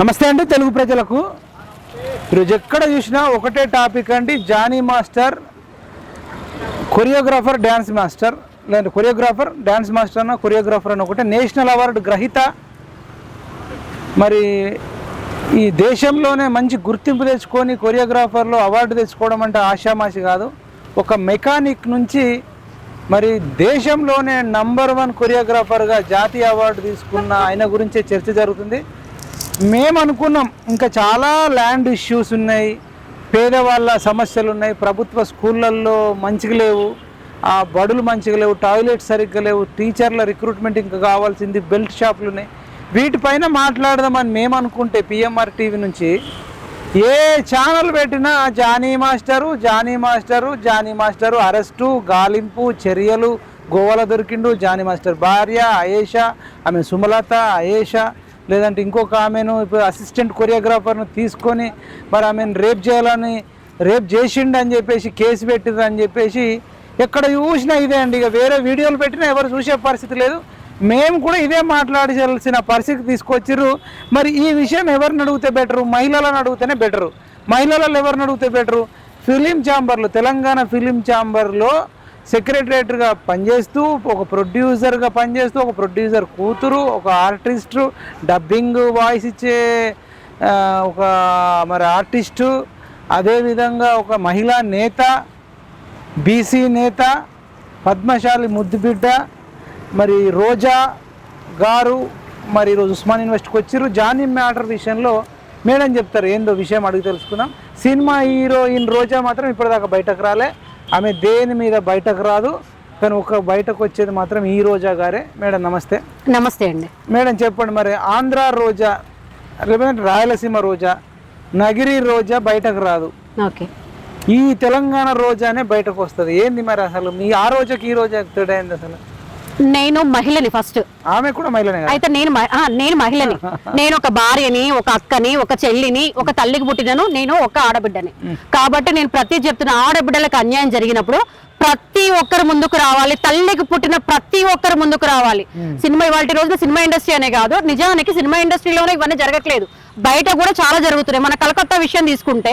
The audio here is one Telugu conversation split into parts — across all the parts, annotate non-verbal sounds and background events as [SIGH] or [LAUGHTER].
నమస్తే అండి తెలుగు ప్రజలకు. ఈరోజు ఎక్కడ చూసినా ఒకటే టాపిక్ అండి Jani master choreographer dance master. లేదంటే కొరియోగ్రాఫర్ డ్యాన్స్ మాస్టర్ అన్న కొరియోగ్రాఫర్ అని ఒకటే. నేషనల్ అవార్డు గ్రహీత. మరి ఈ దేశంలోనే మంచి గుర్తింపు తెచ్చుకొని కొరియోగ్రాఫర్లో అవార్డు తెచ్చుకోవడం అంటే ఆషామాషి కాదు. ఒక మెకానిక్ నుంచి మరి దేశంలోనే నంబర్ వన్ కొరియోగ్రాఫర్గా జాతీయ అవార్డు తీసుకున్న ఆయన గురించే చర్చ జరుగుతుంది. మేము అనుకున్నాం ఇంకా చాలా ల్యాండ్ ఇష్యూస్ ఉన్నాయి. పేదవాళ్ళ సమస్యలు ఉన్నాయి. ప్రభుత్వ స్కూళ్ళల్లో మంచిగా లేవు. ఆ బడులు మంచిగా లేవు. టాయిలెట్ సరిగ్గా లేవు. టీచర్ల రిక్రూట్మెంట్ ఇంకా కావాల్సింది బెల్ట్ షాపులు ఉన్నాయి. వీటిపైన మాట్లాడదామని మేము అనుకుంటే పిఎంఆర్ టీవీ నుంచి ఏ ఛానల్ పెట్టినా Jani master Jani master Jani master arrest గాలింపు చర్యలు గోవాలో దొరికిండు జానీ మాస్టర్ భార్య అయేషా ఆమె సుమలత అయేష లేదంటే ఇంకొక ఆమెను ఇప్పుడు అసిస్టెంట్ కొరియోగ్రాఫర్ను తీసుకొని మరి ఆమెను రేప్ చేయాలని రేప్ చేసిండు అని చెప్పేసి కేసు పెట్టిండ్రు అని చెప్పేసి ఎక్కడ చూసినా ఇదే అండి. ఇక వేరే వీడియోలు పెట్టినా ఎవరు చూసే పరిస్థితి లేదు. మేము కూడా ఇదే మాట్లాడాల్సిన పరిస్థితి తీసుకొచ్చిర్రు. మరి ఈ విషయం ఎవరిని అడిగితే బెటరు మహిళలను అడిగితేనే బెటరు మహిళలను ఎవరిని అడిగితే బెటరు ఫిలిం ఛాంబర్లు తెలంగాణ ఫిలిం ఛాంబర్లో సెక్రటరేట్గా పనిచేస్తూ ఒక ప్రొడ్యూసర్గా పనిచేస్తూ ఒక ప్రొడ్యూసర్ కూతురు ఒక ఆర్టిస్టు డబ్బింగ్ వాయిస్ ఇచ్చే ఒక మరి ఆర్టిస్టు అదేవిధంగా ఒక మహిళా నేత బీసీ నేత పద్మశాలి ముద్దుబిడ్డ మరి రోజా గారు మరి ఈరోజు ఉస్మాన్ యూనివర్సిటీకి వచ్చారు జానీ మ్యాటర్ విషయంలో మేడం చెప్తారు. ఏందో విషయం అడిగి తెలుసుకుందాం. సినిమా హీరోయిన్ రోజా మాత్రం ఇప్పటిదాకా బయటకు రాలే. ఆమె దేని మీద బయటకు రాదు కానీ ఒక బయటకు వచ్చేది మాత్రం ఈ రోజా గారే. మేడం నమస్తే. నమస్తే అండి. మేడం చెప్పండి మరి ఆంధ్ర రోజా లేదంటే రాయలసీమ రోజా నగిరి రోజా బయటకు రాదు. ఓకే. ఈ తెలంగాణ రోజానే బయటకు వస్తుంది. ఏంది మరి అసలు? మీ ఆ రోజుకి ఈ రోజు తేడైంది అసలు? నేను మహిళని ఫస్ట్ ఆమె కూడా మహిళనే అయితే నేను నేను మహిళని. [LAUGHS] నేను ఒక భార్యని ఒక అక్కని ఒక చెల్లిని ఒక తల్లికి పుట్టినను నేను ఒక ఆడబిడ్డని. కాబట్టి నేను ప్రతి చెప్తున్న ఆడబిడ్డలకు అన్యాయం జరిగినప్పుడు ప్రతి ఒక్కరు ముందుకు రావాలి. తల్లికి పుట్టిన ప్రతి ఒక్కరు ముందుకు రావాలి. సినిమా ఇవాళ రోజున సినిమా ఇండస్ట్రీ అనే కాదు. నిజానికి సినిమా ఇండస్ట్రీలోనే ఇవన్నీ జరగట్లేదు. బయట కూడా చాలా జరుగుతున్నాయి. మన కలకత్తా విషయం తీసుకుంటే.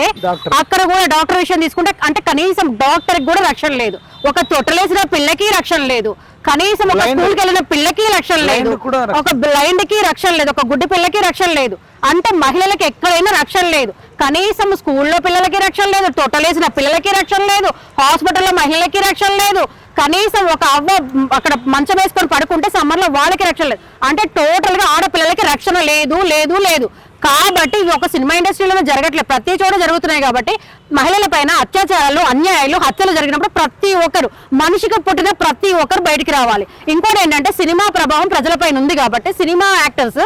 అక్కడ కూడా డాక్టర్ విషయం తీసుకుంటే అంటే కనీసం డాక్టర్ కూడా రక్షణ లేదు. ఒక తొట్టలేసిన పిల్లకి రక్షణ లేదు. కనీసం ఒక స్కూల్కి వెళ్ళిన పిల్లకి రక్షణ లేదు. ఒక బ్లైండ్కి రక్షణ లేదు. ఒక గుడ్డి పిల్లకి రక్షణ లేదు. అంటే మహిళలకు ఎక్కడైనా రక్షణ లేదు. కనీసం స్కూల్లో పిల్లలకి రక్షణ లేదు. తొట్టలేసిన పిల్లలకి రక్షణ లేదు. హాస్పిటల్లో మహిళలకి రక్షణ లేదు. కనీసం ఒక అవ్వ అక్కడ మంచం వేసుకొని పడుకుంటే సమ్మర్లో వాళ్ళకి రక్షణ లేదు. అంటే టోటల్గా ఆడపిల్లలకి రక్షణ లేదు లేదు లేదు. కాబట్టి ఇవి ఒక సినిమా ఇండస్ట్రీలోనే జరగట్లేదు ప్రతి చోట జరుగుతున్నాయి కాబట్టి మహిళల పైన అత్యాచారాలు అన్యాయాలు హత్యలు జరిగినప్పుడు ప్రతి ఒక్కరు మనిషికి పుట్టిన ప్రతి ఒక్కరు బయటికి రావాలి. ఇంకోటి ఏంటంటే సినిమా ప్రభావం ప్రజలపైన ఉంది కాబట్టి సినిమా యాక్టర్స్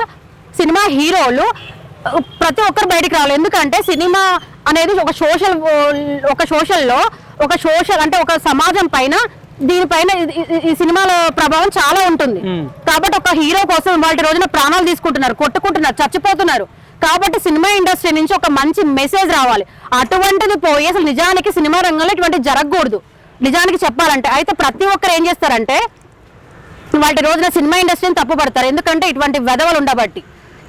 సినిమా హీరోలు ప్రతి ఒక్కరు బయటికి రావాలి. ఎందుకంటే సినిమా అనేది ఒక సోషల్ ఒక సోషల్లో ఒక సోషల్ అంటే ఒక సమాజం పైన దీనిపైన ఈ సినిమాల ప్రభావం చాలా ఉంటుంది. కాబట్టి ఒక హీరో కోసం వాళ్ళ రోజున ప్రాణాలు తీసుకుంటున్నారు కొట్టుకుంటున్నారు చచ్చిపోతున్నారు. కాబట్టి సినిమా ఇండస్ట్రీ నుంచి ఒక మంచి మెసేజ్ రావాలి. అటువంటిది పోయి అసలు నిజానికి సినిమా రంగంలో ఇటువంటి జరగకూడదు. నిజానికి చెప్పాలంటే అయితే ప్రతి ఒక్కరు ఏం చేస్తారంటే ఇవాటి రోజున సినిమా ఇండస్ట్రీని తప్పుపడతారు. ఎందుకంటే ఇటువంటి వెధవలు ఉండబట్టి.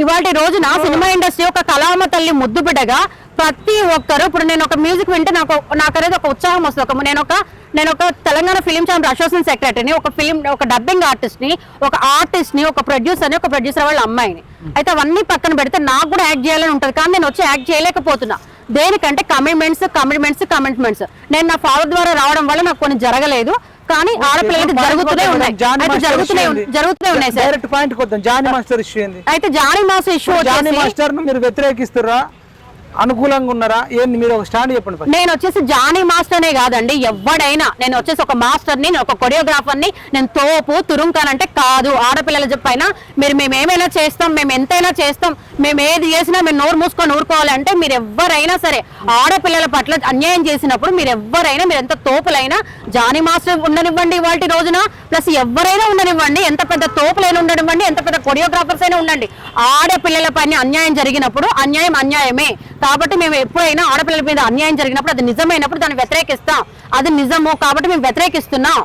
ఇవాటి రోజున సినిమా ఇండస్ట్రీ ఒక కళామ తల్లి ముద్దు బిడ్డగా ప్రతి ఒక్కరు ఇప్పుడు నేను ఒక మ్యూజిక్ వింటే నాకు నాకు అనేది ఒక ఉత్సాహం వస్తుంది. ఒక నేను ఒక నేను ఒక తెలంగాణ ఫిలిం ఛాంబర్ అసోసియేషన్ సెక్రటరీని ఒక ఫిలిం ఒక డబ్బింగ్ ఆర్టిస్ట్ని ఒక ఆర్టిస్ట్ని ఒక ప్రొడ్యూసర్ని ఒక ప్రొడ్యూసర్ వాళ్ళ అమ్మాయిని. అయితే అవన్నీ పక్కన పెడితే నాకు కూడా యాక్ట్ చేయాలని ఉంటుంది. కానీ నేను వచ్చి యాక్ట్ చేయలేకపోతున్నా. దేనికంటే కమిట్మెంట్స్ కమిట్మెంట్స్ కమిట్మెంట్స్ నేను నా ఫాదర్ ద్వారా రావడం వల్ల నాకు కొన్ని జరగలేదు. కానీ ఆడపిల్లలకి జరుగుతూనే ఉన్నాయి. అయితే జరుగుతూనే? జరుగుతూనే ఉన్నాయి సార్ డైరెక్ట్ పాయింట్ కొద్దాం జానీ మాస్టర్ ఇష్యూ అయితే జానీ మాస్ ఇష్యూ జానీ మాస్టర్ మీరు వ్యతిరేకిస్తుర్రా? అనుకూలంగా ఉన్నారా? ఏంది? మీరు ఒక స్టాండ్ చెప్పండి నేను వచ్చేసి జానీ మాస్టర్నే కాదండి ఎవడైనా నేను వచ్చేసి ఒక మాస్టర్ని నేను ఒక కొరియోగ్రాఫర్ని నేను తోపు తురుంకానంటే కాదు. ఆడపిల్లల చెప్పైనా మీరు మేము ఏమైనా చేస్తాం మేము ఎంతైనా చేస్తాం. మేము ఏది చేసినా మేము నోరు మూసుకొని ఊరుకోవాలంటే మీరు ఎవరైనా సరే ఆడపిల్లల పట్ల అన్యాయం చేసినప్పుడు మీరు ఎవరైనా మీరు ఎంత తోపులైనా జానీ మాస్టర్ ఉండనివ్వండి వాటి రోజున. ప్లస్ ఎవరైనా ఉండనివ్వండి ఎంత పెద్ద తోపులైనా ఉండనివ్వండి ఎంత పెద్ద కొరియోగ్రాఫర్స్ అయినా ఉండండి. ఆడపిల్లల పైన అన్యాయం జరిగినప్పుడు అన్యాయం అన్యాయమే. కాబట్టి మేము ఎప్పుడైనా ఆడపిల్లల మీద అన్యాయం జరిగినప్పుడు అది నిజమైనప్పుడు దాన్ని వ్యతిరేకిస్తాం. అది నిజము కాబట్టి మేము వ్యతిరేకిస్తున్నాం.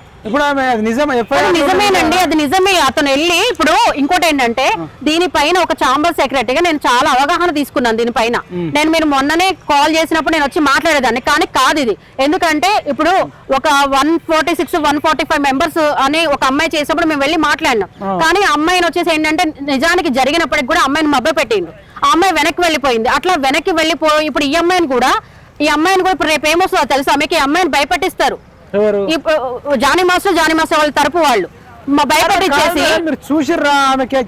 ఇప్పుడు నిజమేనండి అది నిజమే. అతను వెళ్ళి ఇప్పుడు ఇంకోటి ఏంటంటే దీనిపైన ఒక చాంబర్ సెక్రటరీగా నేను చాలా అవగాహన తీసుకున్నాను దీనిపైన నేను మీరు మొన్ననే కాల్ చేసినప్పుడు నేను వచ్చి మాట్లాడేదాన్ని కానీ కాదు ఇది. ఎందుకంటే ఇప్పుడు ఒక one forty six one forty five members అని ఒక అమ్మాయి చేసినప్పుడు మేము వెళ్ళి మాట్లాడినాం. కానీ ఆ అమ్మాయిని వచ్చేసి ఏంటంటే నిజానికి జరిగినప్పటికి కూడా అమ్మాయిని మభ్య పెట్టిండు. ఆ అమ్మాయి వెనక్కి వెళ్ళిపోయింది. అట్లా వెనక్కి వెళ్ళిపోయి ఇప్పుడు ఈ అమ్మాయిని కూడా ఈ అమ్మాయిని కూడా ఇప్పుడు రేపు ఏమొస్తుందో తెలుసా? ఆమెకి ఈ అమ్మాయిని భయపెట్టిస్తారు. ఇప్పుడు జానీ మాస్టర్ జానీ మాస్టర్ వాళ్ళ తరపు వాళ్ళు. మీరు చూసిర్రా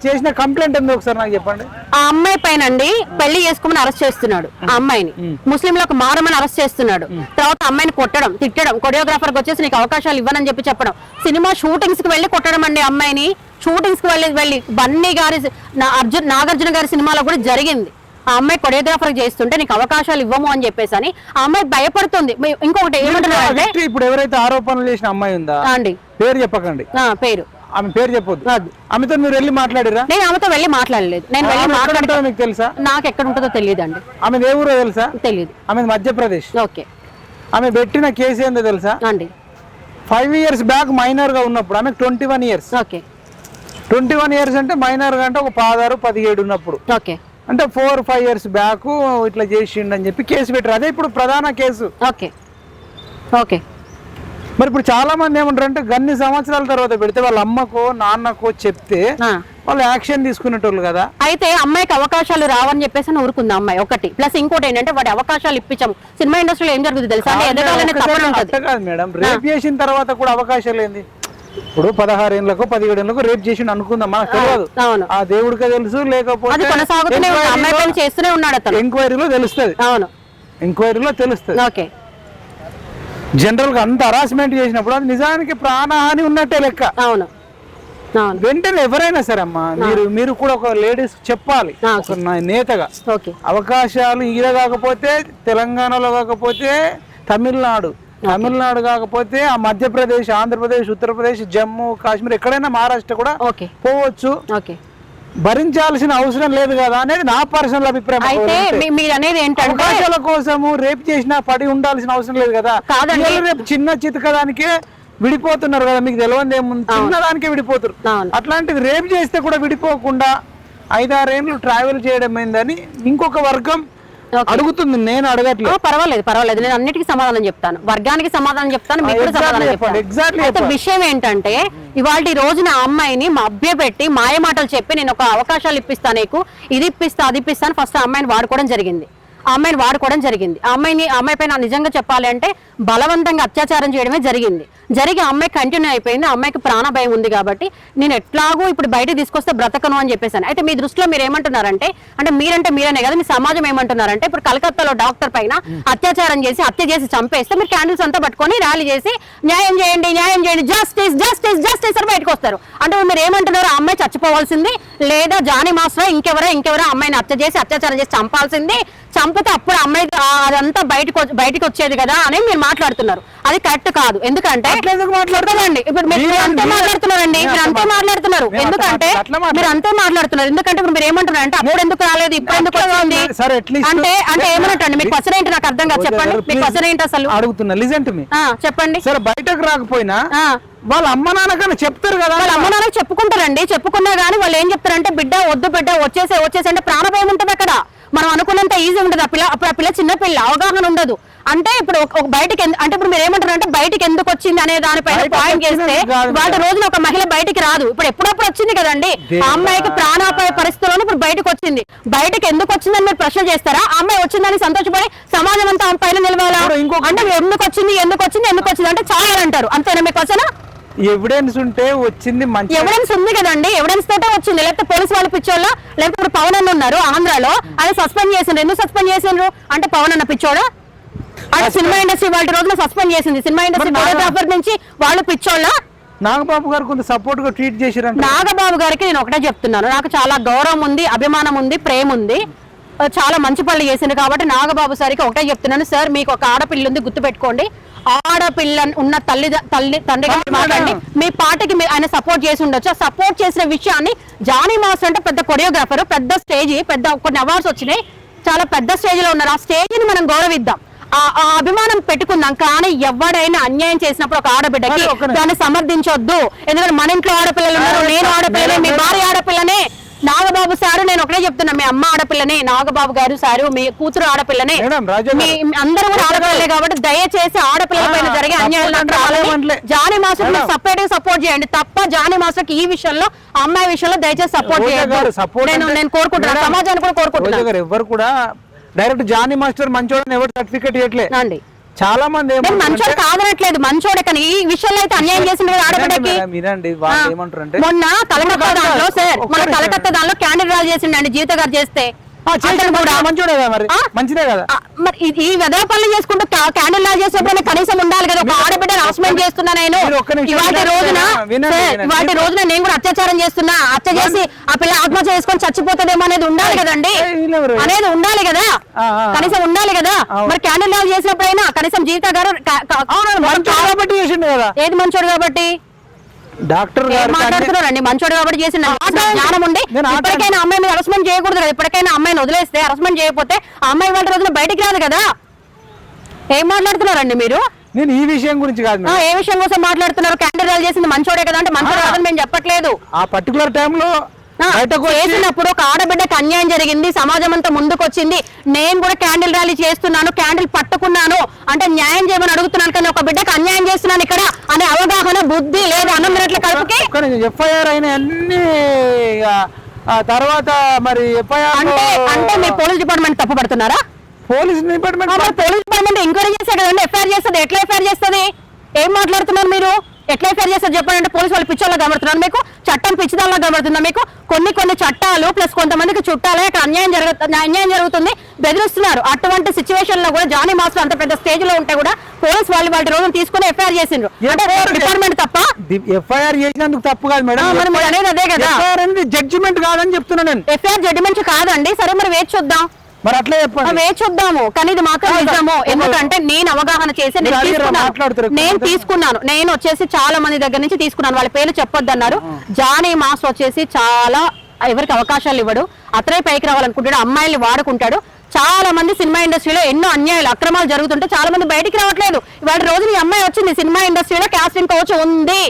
చేసిన కంప్లైంట్ ఏందో ఒకసారి నాకు చెప్పండి. ఆ అమ్మాయి పైన అండి పెళ్ళి చేసుకోమని అరెస్ట్ చేస్తున్నాడు ఆ అమ్మాయిని. ముస్లింలకు మారమని అరెస్ట్ చేస్తున్నాడు. తర్వాత అమ్మాయిని కొట్టడం తిట్టడం కొరియోగ్రాఫర్కి వచ్చేసి నీకు అవకాశాలు ఇవ్వనని చెప్పి చెప్పడం. సినిమా షూటింగ్స్కి వెళ్ళి కొట్టడం అండి అమ్మాయిని. షూటింగ్స్కి వెళ్ళి వెళ్ళి బన్నీ గారి అర్జున్ నాగార్జున గారి సినిమాలో కూడా జరిగింది. ఆ అమ్మాయి కొరియోగ్రాఫర్ చేస్తుంటే నీకు అవకాశాలు ఇవ్వము అని చెప్పేసి అని ఆ అమ్మాయి భయపడుతుంది. ఇంకొకటి ఏమంటున్నారు ఇప్పుడు ఎవరైతే ఆరోపణలు చేసిన అమ్మాయి ఉందా? అండి. పేరు చెప్పకండి. పేరు. ఆమె పేరు చెప్పొద్దు. ఆమెతో మీరు వెళ్ళి మాట్లాడిరా నేను ఆమెతో వెళ్ళి మాట్లాడలేదు. నేను వెళ్ళి ఆమె ఎక్కడ మాట్లాడ ఉంటుందో మీకు తెలుసా? నాకు ఎక్కడ ఉంటుందో తెలియదండి. ఆమె ఏ ఊరో తెలుసా? తెలియదు ఆమె మధ్యప్రదేశ్. ఓకే. ఆమె పెట్టిన కేసు ఏందో తెలుసా? అండి. ఫైవ్ ఇయర్స్ బ్యాక్ మైనర్గా ఉన్నప్పుడు ఆమె twenty one years okay. Twenty one years అంటే మైనర్గా అంటే ఒక పదహారు పదిహేడు ఉన్నప్పుడు. ఓకే. అంటే ఫోర్ ఫైవ్ ఇయర్స్ బ్యాక్ ఇట్లా చేసిండు అని చెప్పి కేసు పెట్టారు. అదే ఇప్పుడు ప్రధాన కేసు. ఓకే. ఓకే. మరి ఇప్పుడు చాలా మంది ఏమంటారు అంటే గన్ని సంవత్సరాల తర్వాత పెడితే వాళ్ళ అమ్మకో నాన్నకో చెప్తే. వాళ్ళు యాక్షన్ తీసుకునేటోళ్ళు కదా. అయితే అమ్మాయికి అవకాశాలు రావని చెప్పేసి ఊరుకుంది అమ్మాయి ఒకటి. ప్లస్ ఇంకోటి ఏంటంటే వాడి అవకాశాలు ఇప్పించాం సినిమా ఇండస్ట్రీలో ఏం జరుగుతుంది తెలుసా? మేడం రేప్ చేసిన తర్వాత కూడా అవకాశాలు ఏంది? ఇప్పుడు పదహారు ఏళ్ళకు పదిహేడు ఏళ్ళకు రేప్ చేసి అనుకుందాం మనకు తెలియదు. ఆ దేవుడికే తెలుసు లేకపోతే ఎంక్వైరీలో తెలుస్తుంది. అవును. ఎంక్వైరీలో తెలుస్తుంది. ఓకే. జనరల్గా అంత హరాస్మెంట్ చేసినప్పుడు అది నిజానికి ప్రాణహాని ఉన్నట్టే లెక్క. అవును. వెంటనే ఎవరైనా సరే అమ్మా మీరు మీరు కూడా ఒక లేడీస్ చెప్పాలి నేతగా. ఓకే. అవకాశాలు ఈడ కాకపోతే తెలంగాణలో కాకపోతే తమిళనాడు తమిళనాడు కాకపోతే ఆ మధ్యప్రదేశ్ ఆంధ్రప్రదేశ్ ఉత్తరప్రదేశ్ జమ్మూ కాశ్మీర్ ఎక్కడైనా మహారాష్ట్ర కూడా ఓకే. పోవచ్చు. ఓకే. భరించాల్సిన అవసరం లేదు కదా అనేది నా పర్సనల్ అభిప్రాయం. అయితే మీరు అనేది ఏంటంటే అవకాశాల కోసము రేపు చేసినా పడి ఉండాల్సిన అవసరం లేదు కదా. రేపు చిన్న చితకడానికే విడిపోతున్నారు కదా మీకు తెలియదు ఏముంది? చిన్నదానికే విడిపోతారు. అవును. అట్లాంటిది రేపు చేస్తే కూడా విడిపోకుండా ఐదారేళ్ళు ట్రావెల్ చేయడం ఏందని ఇంకొక వర్గం. అడుగుతుంది నేను అడగట్లేదు పర్వాలేదు పర్వాలేదు. నేను అన్నిటికీ సమాధానం చెప్తాను. వర్గానికి సమాధానం చెప్తాను మీకు సమాధానం చెప్తాను. అయితే. విషయం ఏంటంటే ఇవాళ రోజున అమ్మాయిని మభ్య పెట్టి మాయ మాటలు చెప్పి నేను ఒక అవకాశాలు ఇప్పిస్తా నీకు ఇది ఇప్పిస్తా అది ఇప్పిస్తాను ఫస్ట్ అమ్మాయిని వాడుకోవడం జరిగింది. ఆ అమ్మాయిని వాడుకోవడం జరిగింది. ఆ అమ్మాయిని అమ్మాయి పైన నిజంగా చెప్పాలి అంటే బలవంతంగా అత్యాచారం చేయడమే జరిగింది. జరిగి అమ్మాయి కంటిన్యూ అయిపోయింది అమ్మాయికి ప్రాణ భయం ఉంది కాబట్టి నేను ఎట్లాగో ఇప్పుడు బయట తీసుకొస్తే బ్రతకను అని చెప్పేసాను. అయితే మీ దృష్టిలో మీరు ఏమంటున్నారంటే అంటే మీరంటే మీరనే కదా మీ సమాజం ఏమంటున్నారంటే ఇప్పుడు కలకత్తాలో డాక్టర్ పైన అత్యాచారం చేసి హత్య చేసి చంపేస్తే మీరు క్యాండిల్స్ అంతా పట్టుకొని ర్యాలీ చేసి న్యాయం చేయండి న్యాయం చేయండి జస్టిస్ జస్టిస్ జస్టిస్ అని బయటకు వస్తారు. అంటే మీరు ఏమంటున్నారు అమ్మాయి చచ్చిపోవాల్సింది లేదా జానీ మాస్టర్ ఇంకెవరో ఇంకెవరో అమ్మాయిని హత్య చేసి అత్యాచారం చేసి చంపాల్సింది చంపితే అప్పుడు అమ్మాయి అదంతా బయటకు బయటకు వచ్చేది కదా అని మీరు మాట్లాడుతున్నారు. అది కరెక్ట్ కాదు. ఎందుకంటే? చెప్పండి. ఇప్పుడు మీరు అంతే మాట్లాడుతున్నారండి. నేను మీరు అంతే మాట్లాడుతున్నారు. ఎందుకంటే మీరు అంతే మాట్లాడుతున్నారు. ఎందుకంటే ఇప్పుడు మీరు ఏమంటున్నారు అంటే అప్పుడు ఎందుకు రాలేదు? ఇప్పుడు ఎందుకు least- అంటే అంటే ఏమన్నట్టండి? మీకు క్వశ్చన్ ఏంటి? నాకు అర్థం కాదు. చెప్పండి. మీ క్వశ్చన్ ఏంటి అసలు? అడుగుతున్నా. లిజన్ టు మీ చెప్పండి. సరే బయటకు రాకపోయినా వాళ్ళ అమ్మ నాన్నకన్నా చెప్తారు కదా వాళ్ళ అమ్మ నాన్నకి చెప్పుకుంటారండి. చెప్పుకున్నా గానీ వాళ్ళు ఏం చెప్తారంటే బిడ్డ వద్దు బిడ్డ వచ్చేసే వచ్చేసే అంటే ప్రాణభయం ఉంటుంది అక్కడ. మనం అనుకున్నంత ఈజీ ఉండదు. ఆ పిల్ల అప్పుడు ఆ పిల్ల చిన్న పిల్ల అవగాహన ఉండదు. అంటే ఇప్పుడు ఒక- బయటికి అంటే ఇప్పుడు మీరు ఏమంటారు అంటే బయటికి ఎందుకు వచ్చింది అనే దానిపైన పాయింట్ చేస్తే మేడం. రోజున ఒక మహిళ బయటికి రాదు. ఇప్పుడు ఎప్పుడప్పుడు వచ్చింది కదండి. ఆ. అమ్మాయికి ప్రాణాపాయ పరిస్థితుల్లో ఇప్పుడు బయటకు వచ్చింది. బయటకు ఎందుకు వచ్చిందని మీరు ప్రశ్న చేస్తారా? ఆ అమ్మాయి వచ్చిందని సంతోషపడి సమాజం అంతా ఆమె పైన నిలవాలా? అంటే ఎందుకు వచ్చింది ఎందుకు వచ్చింది ఎందుకు వచ్చింది అంటే చాలా అంటారు. అంతేనా మీకు క్వశ్చన్? ఎవిడెన్స్ ఉంటే వచ్చింది మంచి ఎవిడెన్స్ ఉంది కదండి. ఎవిడెన్స్ తోటే వచ్చింది. లేకపోతే పోలీస్ వాళ్ళు పిచ్చోళ్ళ? లేకపోతే ఇప్పుడు పవన్ అన్న ఉన్నారు ఆంధ్రాలో. ఆయన సస్పెండ్ చేసిండ్రు. ఎందుకు సస్పెండ్ చేసిండ్రు? అంటే పవన్ అన్న పిచ్చోడా? అంటే సినిమా ఇండస్ట్రీ వాళ్ళ రోజున సస్పెండ్ చేసింది. సినిమా ఇండస్ట్రీ కొరియోగ్రాఫర్ నుంచి వాళ్ళు పిచ్చోళ్ళ? నాగబాబు గారు కొంత సపోర్ట్గా ట్రీట్ చేసిరంట. నాగబాబు గారికి నేను ఒకటే చెప్తున్నాను. నాకు చాలా గౌరవం ఉంది అభిమానం ఉంది ప్రేమ ఉంది. చాలా మంచి పనులు చేసిండు కాబట్టి నాగబాబు సార్కి ఒకటే చెప్తున్నాను. సార్ మీకు ఒక ఆడపిల్ల ఉంది గుర్తుపెట్టుకోండి. ఆడపిల్ల ఉన్న తల్లి తల్లి తండ్రిగా అవును మాట్లాడండి. మీ పాటకి మీరు ఆయన సపోర్ట్ చేసి ఉండొచ్చు. ఆ సపోర్ట్ చేసిన విషయాన్ని జానీ మాస్టర్ అంటే పెద్ద కొరియోగ్రాఫర్ పెద్ద స్టేజ్ పెద్ద కొన్ని అవార్డ్స్ వచ్చినాయి. చాలా పెద్ద స్టేజ్లో ఉన్నారు. ఆ స్టేజ్ని మనం గౌరవిద్దాం. ఆ- ఆ అభిమానం పెట్టుకుందాం. కానీ ఎవడైనా అన్యాయం చేసినప్పుడు ఒక ఆడబిడ్డకి. దాన్ని సమర్థించొద్దు. ఎందుకంటే మన ఇంట్లో ఆడపిల్లలు ఉన్నారు నేను ఆడపిల్లనే మీ భార్య ఆడపిల్లనే. నాగబాబు సారు నేను ఒకటే చెప్తున్నా మీ అమ్మ ఆడపిల్లనే నాగబాబు గారు సారు మీ కూతురు ఆడపిల్లనే మీ. అందరూ కూడా ఆడపిల్లలే కాబట్టి దయచేసి ఆడపిల్లల పైన జరిగే అన్యాయాలు. జానీ మాస్టర్. సపరేట్గా సపోర్ట్ చేయండి తప్ప జానీ మాస్టర్కి ఈ విషయంలో అమ్మాయి విషయంలో దయచేసి సపోర్ట్ చేయండి నేను నేను కోరుకుంటున్నాను సమాజాన్ని కూడా కోరుకుంటున్నాను ఎవరు కూడా డైరెక్ట్ జానీ మాస్టర్ మంచోడని ఎవరు సర్టిఫికేట్ ఇవ్వట్లే అండి చాలా మంది మంచోడు కాదనట్లేదు మంచోడే కానీ ఈ విషయంలో అయితే అన్యాయం చేసింది కదా వినండి ఆడబిడ్డకి. మేడం, వినండి. వాళ్ళు ఏమంటారంటే మొన్న కలకత్తా దానిలో సార్ మన. కలకత్తా దానిలో క్యాండిల్ రాజు చేసిండండి జీవిత గారు చేస్తే? మంచిదే కదా. మరి ఈ- వెదవ పనులు చేసుకుంటూ క్యాండిల్ లాగా చేసేప్పుడు కనీసం ఉండాలి కదా ఒక ఆడబిడ్డ హౌస్మెంట్ చేస్తున్నా నేను. ఇవాటి రోజున. ఇవాటి రోజున నేను కూడా అత్యాచారం చేస్తున్నా. హత్య చేసి ఆ పిల్ల ఆత్మహత్య చేసుకొని చచ్చిపోతుందేమో అనేది ఉండాలి కదండి? అనేది ఉండాలి కదా. కనీసం ఉండాలి కదా. మరి క్యాండిల్ లాగా చేసినప్పుడైనా కనీసం జీవిత గారు ఏది మంచోడు కాబట్టి? డాక్టర్ మాట్లాడుతున్నారండి మంచోడు కాబట్టి చేసిన జ్ఞానం ఉండి నేను ఆట- ఇప్పటికైనా అమ్మాయిని అరెస్ట్మెంట్ చేయకూడదు కదా. ఇప్పటికైనా అమ్మాయిని వదిలేస్తే అరెస్ట్మెంట్ చేయకపోతే ఆ అమ్మాయి వాళ్ళ రోజున బయటికి రాదు కదా. ఏం మాట్లాడుతున్నారండి మీరు? నేను ఈ విషయం గురించి కాదు. ఏ విషయం కోసం మాట్లాడుతున్నారు? క్యాండిల్ రాజు చేసింది మంచోడే కదా అంటే మంచోడు. కాదని మేము చెప్పట్లేదు. ఆ పర్టికులర్ టైంలో చేసినప్పుడు ఒక ఆడబిడ్డకి అన్యాయం జరిగింది సమాజం అంతా ముందుకు వచ్చింది నేను కూడా క్యాండిల్ ర్యాలీ చేస్తున్నాను క్యాండిల్ పట్టుకున్నాను. అంటే న్యాయం చేయమని అడుగుతున్నాను కానీ ఒక బిడ్డకి అన్యాయం చేస్తున్నాను ఇక్కడ అనే అవగాహన బుద్ధి లేదు అన్నం మినిట్ల కడుపుకి? ఎఫ్ఐఆర్ అయిన అన్ని తర్వాత మరి ఎఫ్ఐఆర్ అంటే అంటే మీ పోలీస్ డిపార్ట్మెంట్ తప్పు పడుతున్నారా? Police department police department enquiry చేస్తారు కదండి. ఎఫ్ఐఆర్ చేస్తుంది. ఎట్లా ఎఫ్ఐఆర్ చేస్తుంది? ఏం మాట్లాడుతున్నారు మీరు? ఎట్లా ఎఫ్ఐఆర్ చేస్తారు చెప్పండి అంటే పోలీసు వాళ్ళు పిచ్చోళ్ళ కనబడుతున్నారు. మీకు చట్టం పిచ్చిదాల్లో కనబడుతుందా మీకు? కొన్ని కొన్ని చట్టాలు ప్లస్ కొంతమందికి చుట్టాలే ఇక్కడ అన్యాయం జరుగుతుంది అన్యాయం జరుగుతుంది. బెదిరిస్తున్నారు. అటువంటి సిచ్యువేషన్లో కూడా జానీ మాస్టర్ అంత పెద్ద స్టేజ్లో ఉంటే కూడా పోలీస్ వాళ్ళు వాటి రోజున తీసుకుని ఎఫ్ఐఆర్ చేసిండ్రు. డిపార్ట్మెంట్ తప్ప? ఎఫ్ఐఆర్ చేసినందుకు తప్పు కాదు మేడం. అనేది అదే కదా. జడ్జిమెంట్ కాదని చెప్తున్నా నేను. ఎఫ్ఐఆర్ జడ్జిమెంట్ కాదండి. సరే మరి వేచి చూద్దాం. మరి అట్లే చెప్పండి. చూద్దాము. కానీ ఇది మాత్రం నిజము. ఎందుకంటే నేను అవగాహన చేసి నేను? తీసుకున్నాను. నేను తీసుకున్నాను. నేను వచ్చేసి చాలా మంది దగ్గర నుంచి తీసుకున్నాను. వాళ్ళ పేర్లు చెప్పొద్దు అన్నారు. జానీ మాస్ వచ్చేసి చాలా ఎవరికి అవకాశాలు ఇవ్వడు. అతనే పైకి రావాలనుకుంటాడు. అమ్మాయిల్ని వాడుకుంటాడు. చాలా మంది సినిమా ఇండస్ట్రీలో ఎన్నో అన్యాయాలు అక్రమాలు జరుగుతుంటే చాలా మంది బయటికి రావట్లేదు. ఇవాళ రోజు ఈ అమ్మాయి వచ్చింది సినిమా ఇండస్ట్రీలో కాస్టింగ్ కోచ్ ఉంది.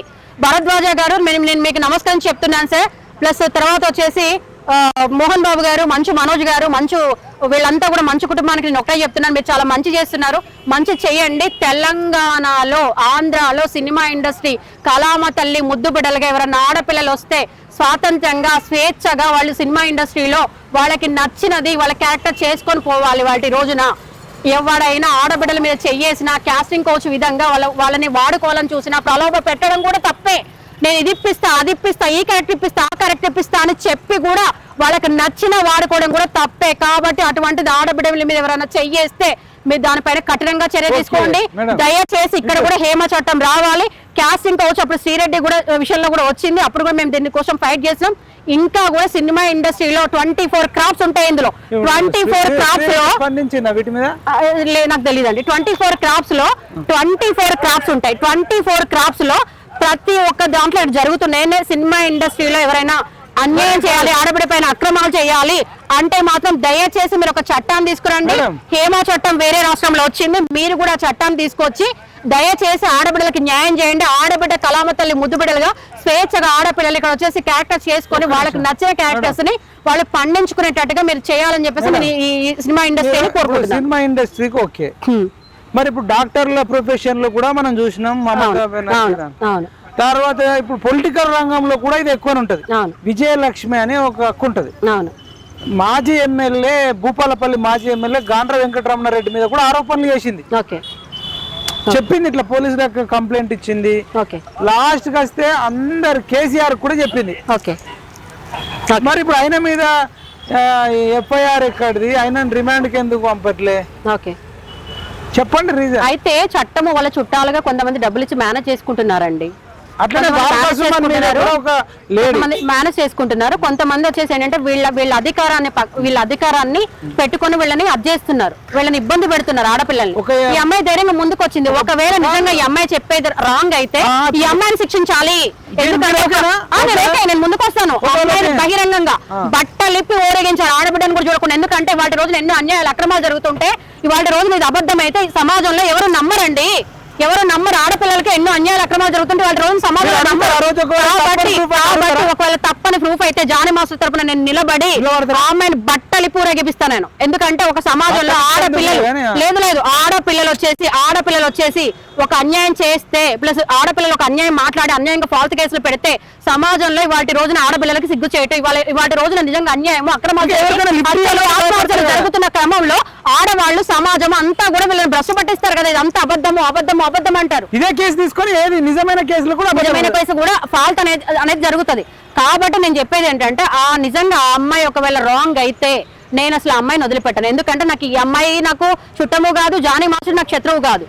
భరద్వాజ గారు నేను మీకు నమస్కారం చెప్తున్నాను సార్. ప్లస్ తర్వాత వచ్చేసి మోహన్ బాబు గారు మంచు మనోజ్ గారు మంచు వీళ్ళంతా కూడా మంచు కుటుంబానికి నేను ఒకటే చెప్తున్నాను మీరు చాలా మంచి చేస్తున్నారు. మంచి చేయండి. తెలంగాణలో ఆంధ్రాలో సినిమా ఇండస్ట్రీ కళామ తల్లి ముద్దు బిడ్డలుగా ఎవరైనా ఆడపిల్లలు వస్తే స్వాతంత్రంగా స్వేచ్ఛగా వాళ్ళు సినిమా ఇండస్ట్రీలో వాళ్ళకి నచ్చినది వాళ్ళ క్యారెక్టర్ చేసుకొని పోవాలి వాటి రోజున. ఎవడైనా ఆడబిడ్డల మీద చెయ్యేసిన క్యాస్టింగ్ కోచ్ విధంగా వాళ్ళ వాళ్ళని వాడుకోవాలని చూసినా ప్రలోభ పెట్టడం కూడా తప్పే. నేను ఇది ఇప్పిస్తా అది ఇప్పిస్తా ఈ క్యారెక్టర్ ఇప్పిస్తా ఆ క్యారెక్టర్ ఇప్పిస్తా అని చెప్పి కూడా వాళ్ళకి నచ్చిన వాడుకోవడం కూడా తప్పే. కాబట్టి అటువంటిది ఆడబిడ్డల మీద ఎవరైనా చెయ్యేస్తే మీరు దానిపైన కఠినంగా చర్య తీసుకోండి. దయచేసి ఇక్కడ కూడా హేమ చట్టం రావాలి. కాస్టింగ్ కోచ్ అప్పుడు శ్రీరెడ్డి కూడా విషయంలో కూడా వచ్చింది. అప్పుడు కూడా మేము దీనికోసం ఫైట్ చేసినాం. ఇంకా కూడా సినిమా ఇండస్ట్రీలో ట్వంటీ ఫోర్ క్రాప్స్ ఉంటాయి ఇందులో. ట్వంటీ ఫోర్ క్రాప్స్ లే నాకు తెలియదు అండి ట్వంటీ ఫోర్ క్రాప్స్లో ట్వంటీ ఫోర్ క్రాప్స్ ఉంటాయి. ట్వంటీ ఫోర్ క్రాప్స్లో ప్రతి ఒక్క దాంట్లో జరుగుతున్నాయి సినిమా ఇండస్ట్రీలో ఎవరైనా అన్యాయం చేయాలి ఆడబిడ్డ పైన అక్రమాలు చేయాలి అంటే మాత్రం దయచేసి మీరు ఒక చట్టాన్ని తీసుకురండి. హేమా చట్టం వేరే రాష్ట్రంలో వచ్చింది. మీరు కూడా ఆ చట్టాన్ని తీసుకొచ్చి దయచేసి ఆడబిడ్డలకి న్యాయం చేయండి. ఆడబిడ్డ కళామ తల్లి ముద్దు బిడ్డలుగా స్వేచ్ఛగా ఆడపిల్లలు ఇక్కడ వచ్చేసి క్యారెక్టర్స్ చేసుకొని వాళ్ళకి నచ్చిన క్యారెక్టర్స్ని వాళ్ళు పండించుకునేటట్టుగా మీరు చేయాలని చెప్పేసి నేను ఈ సినిమా ఇండస్ట్రీని కోరుకుంటున్నాను. సినిమా ఇండస్ట్రీకి ఓకే. మరి ఇప్పుడు డాక్టర్ల ప్రొఫెషన్లో కూడా మనం చూసినాం తర్వాత ఇప్పుడు పొలిటికల్ రంగంలో కూడా ఇది ఎక్కువ ఉంటది. విజయలక్ష్మి అనే ఒక హక్కు ఉంటది. మాజీ ఎమ్మెల్యే భూపాలపల్లి మాజీ ఎమ్మెల్యే గాండ్ర వెంకటరమణారెడ్డి మీద కూడా ఆరోపణలు చేసింది. ఓకే. చెప్పింది ఇట్లా పోలీసు దగ్గర కంప్లైంట్ ఇచ్చింది. ఓకే. లాస్ట్కి వస్తే అందరు కేసీఆర్ కూడా చెప్పింది. ఓకే. మరి ఇప్పుడు ఆయన మీద ఎఫ్ఐఆర్ ఎక్కడిది? ఆయన రిమాండ్కి ఎందుకు పంపట్లే? ఓకే. చెప్పండి రీజన్ అయితే చట్టము వాళ్ళ చుట్టాలుగా కొంతమంది డబ్బులు ఇచ్చి మేనేజ్ చేసుకుంటున్నారండి. అట్లనే మేనేజ్ చేసుకుంటున్నారు. కొంతమంది వచ్చేసి ఏంటంటే వీళ్ళ వీళ్ళ అధికారాన్ని వీళ్ళ అధికారాన్ని పెట్టుకొని వీళ్ళని అది చేస్తున్నారు. వీళ్ళని ఇబ్బంది పెడుతున్నారు ఆడపిల్లల్ని. ఈ అమ్మాయి ధైర్యంగా ముందుకు వచ్చింది ఒకవేళ నిజంగా ఈ అమ్మాయి చెప్పేది రాంగ్ అయితే ఈ అమ్మాయిని శిక్షించాలి. ఎందుకంటే నేను ముందుకు వస్తాను. బహిరంగంగా బట్టలిప్పి ఊరేగించారు ఆడబిడ్డను కూడా చూడకుండా. ఎందుకంటే వాటి రోజున ఎన్నో అన్యాయాలు అక్రమాలు జరుగుతుంటే ఇవాళ రోజున ఇది అబద్ధం అయితే ఈ సమాజంలో ఎవరు నమ్మరండి. ఎవరు నమ్మరు ఆడపిల్లలకి ఎన్నో అన్యాయాలు అక్రమాలు జరుగుతుంటే వాళ్ళ రోజు రోజు ఒకవేళ కాబట్టి తప్పని? ఒకవేళ ప్రూఫ్ అయితే జాని మాస్టర్ తరపున నేను నిలబడి? ఆమెను బట్టలి పూరేగిపిస్తాను నేను ఎందుకంటే ఒక సమాజంలో ఆడపిల్లలు. లేదు లేదు. ఆడపిల్లలు వచ్చేసి ఆడపిల్లలు వచ్చేసి ఒక అన్యాయం చేస్తే ప్లస్ ఆడపిల్లలు ఒక అన్యాయం మాట్లాడి అన్యాయంగా ఫాల్త్ కేసులు పెడితే సమాజంలో వాటి రోజున ఆడపిల్లలకి సిగ్గు చేయటం ఇవాళ వాటి రోజున నిజంగా అన్యాయం అక్రమాలు. జరుగుతున్న క్రమంలో ఆడవాళ్ళు సమాజం అంతా కూడా వీళ్ళని బ్రష్ పట్టిస్తారు కదా ఇది అంతా అబద్ధము అబద్ధము అబద్ధం అంటారు. ఇదే కేసు తీసుకొని ఏది? నిజమైన కేసులు కూడా నిజమైన కేసు కూడా ఫాల్ట్ అనేది అనేది జరుగుతుంది. కాబట్టి నేను చెప్పేది ఏంటంటే ఆ నిజంగా ఆ అమ్మాయి ఒకవేళ రాంగ్ అయితే నేను అసలు అమ్మాయిని వదిలిపెట్టాను. ఎందుకంటే నాకు ఈ అమ్మాయి నాకు చుట్టము కాదు జానీ మాస్టర్ నాకు శత్రువు కాదు.